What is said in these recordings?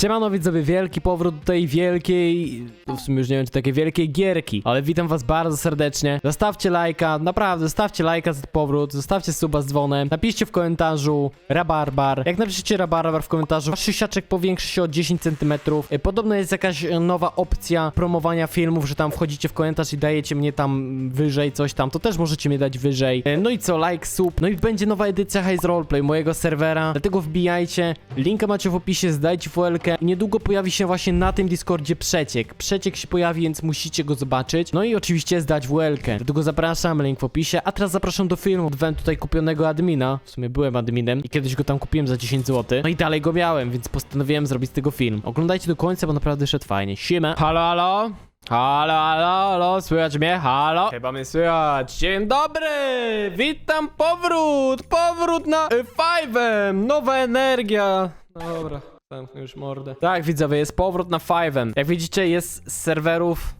Siemano widzowie, wielki powrót do tej wielkiej, no w sumie już nie wiem czy takiej wielkiej gierki, ale witam was bardzo serdecznie. Zostawcie lajka, naprawdę, zostawcie lajka za powrót, zostawcie suba z dzwonem, napiszcie w komentarzu rabarbar. Jak napiszecie rabarbar w komentarzu, wasz siusiaczek powiększy się o 10 cm. E, Podobno jest jakaś e, nowa opcja promowania filmów, że tam wchodzicie w komentarz i dajecie mnie tam wyżej coś tam, to też możecie mnie dać wyżej. E, No i co, like, sub, no i będzie nowa edycja Haze Roleplay mojego serwera, dlatego wbijajcie, linka macie w opisie, zdajcie i niedługo pojawi się właśnie na tym Discordzie przeciek. Przeciek się pojawi, więc musicie go zobaczyć. No i oczywiście zdać fuelkę. Dlatego zapraszam, link w opisie, a teraz zapraszam do filmu. Odwałem tutaj kupionego admina, w sumie byłem adminem i kiedyś go tam kupiłem za 10 zł. No i dalej go miałem, więc postanowiłem zrobić z tego film. Oglądajcie do końca, bo naprawdę szedł fajnie. Siema. Halo, halo? Halo, halo, halo, słychać mnie? Halo? Chyba mnie słychać. Dzień dobry! Witam, powrót! Powrót na y, Five'em! Nowa energia! Dobra, zamknę już mordę. Tak, widzowie, jest powrót na Five'em. Jak widzicie, jest z serwerów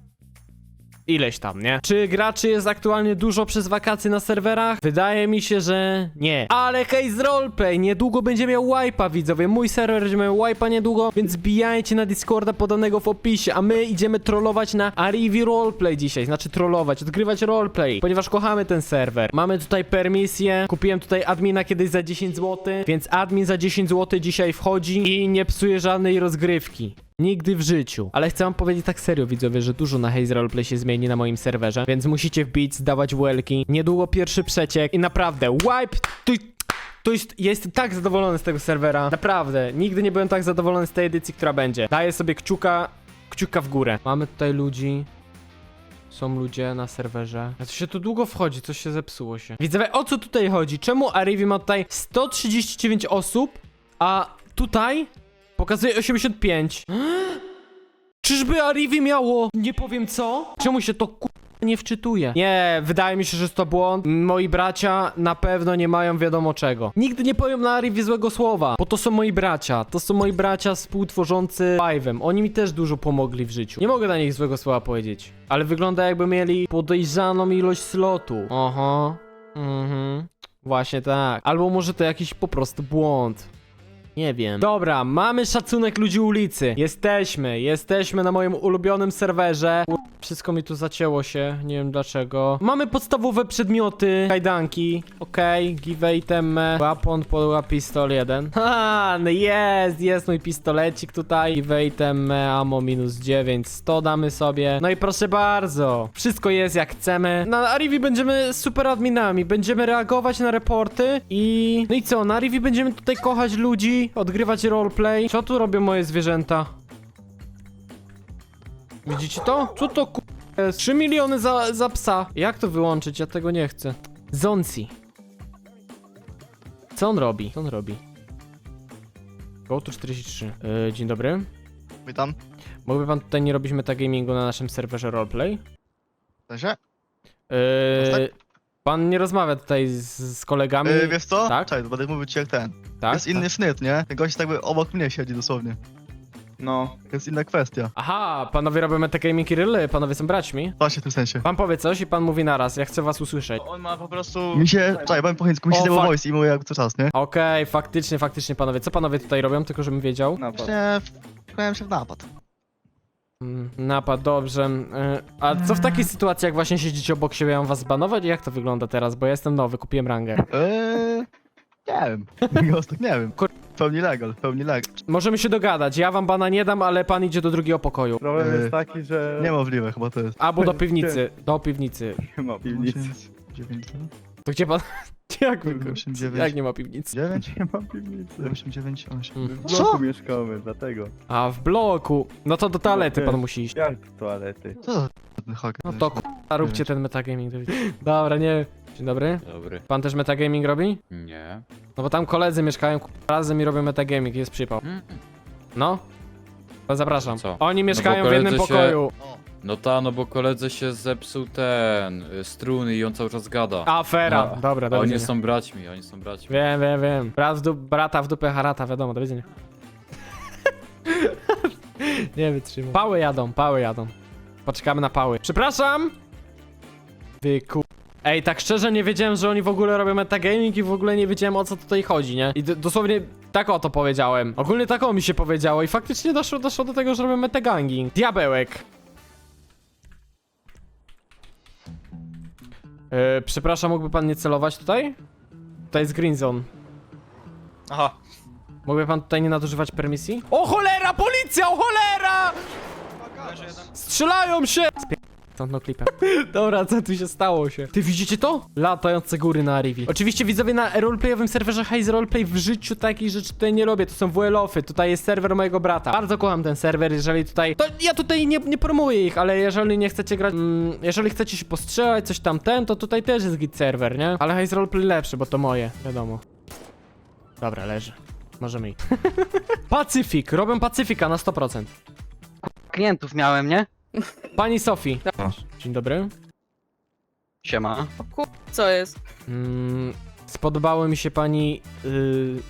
ileś tam, nie? Czy graczy jest aktualnie dużo przez wakacje na serwerach? Wydaje mi się, że nie. Ale Haze Roleplay niedługo będzie miał wipe'a, widzowie. Mój serwer będzie miał wipe'a niedługo, więc bijajcie na Discorda podanego w opisie, a my idziemy trollować na Arivi Roleplay dzisiaj. Znaczy trollować, odgrywać roleplay, ponieważ kochamy ten serwer. Mamy tutaj permisję, kupiłem tutaj admina kiedyś za 10 zł, więc admin za 10 zł dzisiaj wchodzi i nie psuje żadnej rozgrywki. Nigdy w życiu. Ale chcę wam powiedzieć tak serio, widzowie, że dużo na Haze Roleplay się zmieni na moim serwerze, więc musicie wbić, zdawać welki. Niedługo pierwszy przeciek i naprawdę, wipe, to, jest, ja jestem tak zadowolony z tego serwera. Naprawdę, nigdy nie byłem tak zadowolony z tej edycji, która będzie. Daję sobie kciuka, kciuka w górę. Mamy tutaj ludzi. Są ludzie na serwerze. A co się tu długo wchodzi? Coś się zepsuło się. Widzowie, o co tutaj chodzi? Czemu Arivi ma tutaj 139 osób, a tutaj pokazuje 85? Czyżby Arivi miało? Nie powiem co? Czemu się to ku... nie wczytuje? Nie, wydaje mi się, że to błąd. Moi bracia na pewno nie mają wiadomo czego. Nigdy nie powiem na Arivi złego słowa, bo to są moi bracia. To są moi bracia współtworzący Five'em. Oni mi też dużo pomogli w życiu. Nie mogę na nich złego słowa powiedzieć. Ale wygląda jakby mieli podejrzaną ilość slotu. Oho. Mhm. Właśnie tak. Albo może to jakiś po prostu błąd. Nie wiem. Dobra, mamy szacunek ludzi ulicy. Jesteśmy, jesteśmy na moim ulubionym serwerze. Wszystko mi tu zacięło się, nie wiem dlaczego. Mamy podstawowe przedmioty, kajdanki. Okej, give item, weapon, podła, pistol 1. Ha, no jest, jest mój pistolecik tutaj. Give item, ammo minus 9, 100 damy sobie. No i proszę bardzo, wszystko jest jak chcemy. Na Arivi będziemy super adminami, będziemy reagować na reporty i... No i co, na Arivi będziemy tutaj kochać ludzi, odgrywać roleplay. Co tu robią moje zwierzęta? Widzicie to? Co to ku... jest? 3 miliony za, za psa. Jak to wyłączyć? Ja tego nie chcę. Zonsi. Co on robi? Co on robi? Go to 43. Yy, dzień dobry. Witam. Mógłby pan tutaj nie robić metagamingu na naszym serwerze roleplay? Cześć. Yy, pan nie rozmawia tutaj z, z kolegami? Yy, wiesz co? Tak? Cześć, będę mówić ci jak ten. Tak? Jest inny sznyt, nie? Ten gość jakby obok mnie siedzi dosłownie. No, Jest inna kwestia. Aha, panowie robią metagaming i ryly, panowie są braćmi. Właśnie w tym sensie. Pan powie coś i pan mówi naraz, ja chcę was usłyszeć. on ma po prostu... Mi się, czekaj, powiem po chińsku, mi się O, fuck. voice i mówię jak co czas, nie? Okej, faktycznie, faktycznie panowie. Co panowie tutaj robią, tylko żebym wiedział? Napad. Właśnie wkładałem się w napad. Mm, Napad, dobrze. Yy, a co w takiej sytuacji, jak właśnie siedzicie obok siebie, ja mam was zbanować? Jak to wygląda teraz? Bo ja jestem nowy, kupiłem rangę. Eee, nie wiem. Gostek, nie wiem. Kur- Pełni legal, pełni legal. Możemy się dogadać, ja wam bana nie dam, ale pan idzie do drugiego pokoju. Problem Yy, jest taki, że... Niemożliwe chyba to jest. Albo do piwnicy, do piwnicy. Nie ma piwnicy. 9, To gdzie pan... Jak, wy... Dziewięć. jak nie ma piwnicy? 9, Nie ma piwnicy. 8, 9, 8. Mm. W Co? bloku mieszkamy, dlatego. A, w bloku. No to do toalety No, pan musi iść. Jak toalety? Co za ten haker? No to k***a, róbcie ten metagaming. Dobra, nie... Dzień dobry. Dobry. Pan też metagaming robi? Nie. No bo tam koledzy mieszkają k***a, razem i robią metagaming, jest przypał. Mm, No. To zapraszam. Co? Oni mieszkają bo w jednym się- pokoju. No ta, no bo koledze się zepsuł ten, y, struny i on cały czas gada. Afera. No, Dobra, do oni widzenia. są braćmi, oni są braćmi. Wiem, wiem, wiem. Brat w du- brata w dupę harata, wiadomo, do widzenia. nie wytrzymam. Pały jadą, pały jadą. Poczekamy na pały. Przepraszam! Wy ku... Ej, tak szczerze nie wiedziałem, że oni w ogóle robią metagaming i w ogóle nie wiedziałem o co tutaj chodzi, nie? I dosłownie Tak o to powiedziałem. Ogólnie tak o mi się powiedziało i faktycznie doszło, doszło do tego, że robimy metaganging. Diabełek. Yy, przepraszam, mógłby pan nie celować tutaj? Tutaj jest green zone. Aha. Mógłby pan tutaj nie nadużywać permisji? O cholera, policja, o cholera! Strzelają się! Stąd no klipem. Dobra, co tu się stało się? Ty widzicie to? Latające góry na Arivi. Oczywiście widzowie na roleplayowym serwerze Haze Roleplay w życiu takich rzeczy tutaj nie robię. To są WL-offy, tutaj jest serwer mojego brata. Bardzo kocham ten serwer, jeżeli tutaj... To ja tutaj nie, nie promuję ich, ale jeżeli nie chcecie grać... Mm, jeżeli chcecie się postrzelać, coś tam ten, to tutaj też jest git serwer, nie? Ale Haze Roleplay lepszy, bo to moje, wiadomo. Dobra, leży. Możemy iść. Pacyfik, robię Pacyfika na 100%. klientów miałem, nie? Pani Sofii. Dzień dobry. Siema. Ku... Co jest? Mm, spodobało mi się pani. Yy...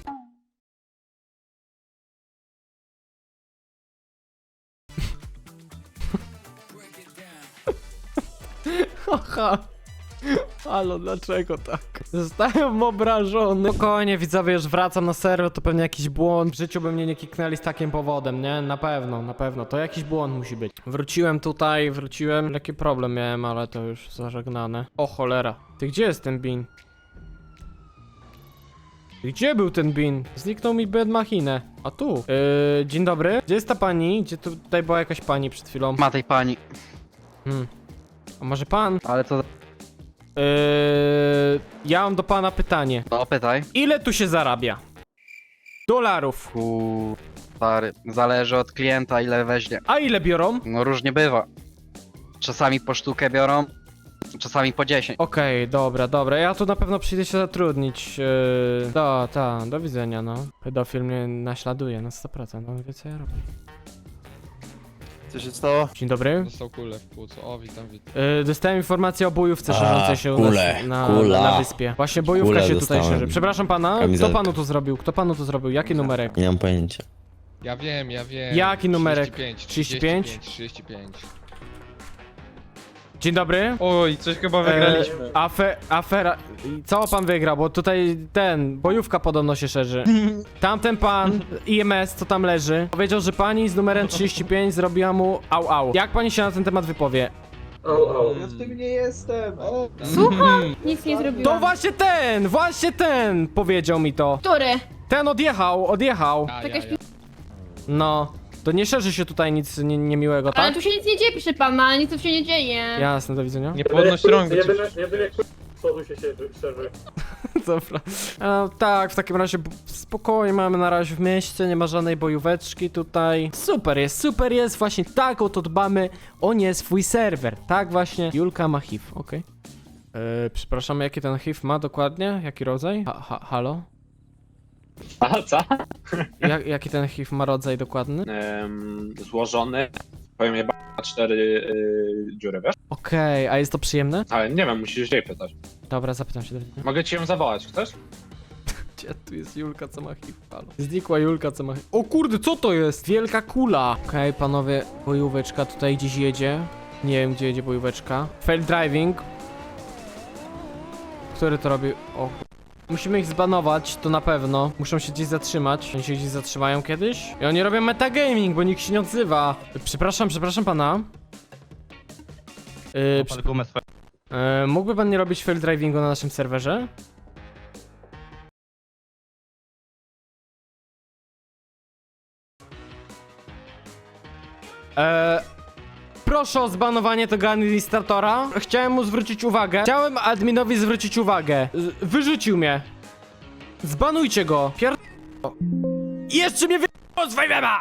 Haha. Halo, dlaczego tak? Zostałem obrażony. Spokojnie, widzowie, już wracam na serwer, to pewnie jakiś błąd. W życiu by mnie nie kiknęli z takim powodem, nie? Na pewno, na pewno. To jakiś błąd musi być. Wróciłem tutaj, wróciłem. Lekki problem miałem, ale to już zażegnane. O cholera. Ty gdzie jest ten bin? Gdzie był ten bin? Zniknął mi bed machinę. A tu. Yy, dzień dobry. Gdzie jest ta pani? Gdzie tu, tutaj była jakaś pani przed chwilą? Ma tej pani. Hmm. A może pan? Ale to... Yy, ja mam do pana pytanie. No, pytaj. Ile tu się zarabia? Dolarów. Ku... Stary. Zależy od klienta, ile weźmie. A ile biorą? No różnie bywa. Czasami po sztukę biorą, czasami po 10. Okej, dobra, dobra. Ja tu na pewno przyjdę się zatrudnić. Yy, da, ta, do widzenia, no. Pedofil mnie naśladuje na 100%. On wie, co ja robię. Co się stało? Dzień dobry. Dostał kulę w płucu. O, witam, witam. Yy, dostałem informację o bojówce A, szerzącej się u nas kule, na, kula. na wyspie. Właśnie bojówka Kule się tutaj dostałem. szerzy. Przepraszam pana, kto Kamizelkę. panu to zrobił? Kto panu to zrobił? Jaki numerek? Nie mam pojęcia. Ja wiem, ja wiem. Jaki numerek? 35, 35? 35, 35. Dzień dobry. Oj, coś chyba wygraliśmy. E, afe, afera. i Co pan wygrał? Bo tutaj ten, bojówka podobno się szerzy. Tamten pan, IMS, co tam leży, powiedział, że pani z numerem 35 zrobiła mu au au. Jak pani się na ten temat wypowie? Ja w tym nie jestem. O, Słucham? Nic nie To zrobiłam. właśnie ten, właśnie ten powiedział mi to. Który? Ten odjechał, odjechał. A, ja, Jakaś ja. No, to nie szerzy się tutaj nic nie, niemiłego, Ale tak? tu się nic nie dzieje, pisze pan, ale nic tu się nie dzieje. Jasne, do widzenia. Nie podnoś rąk, bo cię... Dobra. E, tak, w takim razie b- spokojnie mamy na razie w mieście, nie ma żadnej bojóweczki tutaj. Super jest, super jest, właśnie tak oto dbamy o nie swój serwer. Tak właśnie, Julka ma HIV, okej. E, przepraszam, jaki ten HIV ma dokładnie? Jaki rodzaj? Ha, ha, halo? A co? Ja, jaki ten HIV ma rodzaj dokładny? Em, złożony. Powiem je na cztery y, dziury, wiesz? Okej, a jest to przyjemne? Ale nie wiem, musisz jej pytać. Dobra, zapytam się do widzenia. Mogę ci ją zawołać, chcesz? Gdzie tu jest Julka, co ma HIV? Halo. Znikła Julka, co ma HIV. O kurde, co to jest? Wielka kula. Okej, panowie, bojóweczka tutaj gdzieś jedzie. Nie wiem, gdzie jedzie bojóweczka. Fail driving. Który to robi? O. Musimy ich zbanować, to na pewno. Muszą się gdzieś zatrzymać. Oni się gdzieś zatrzymają kiedyś. I oni robią metagaming, bo nikt się nie odzywa. Przepraszam, przepraszam pana. Yy, swoją. E, mógłby pan nie robić fail drivingu na naszym serwerze? E, proszę o zbanowanie tego administratora. Chciałem mu zwrócić uwagę. Chciałem adminowi zwrócić uwagę. Z- wyrzucił mnie. Zbanujcie go. Pier... I Jeszcze mnie wy... z!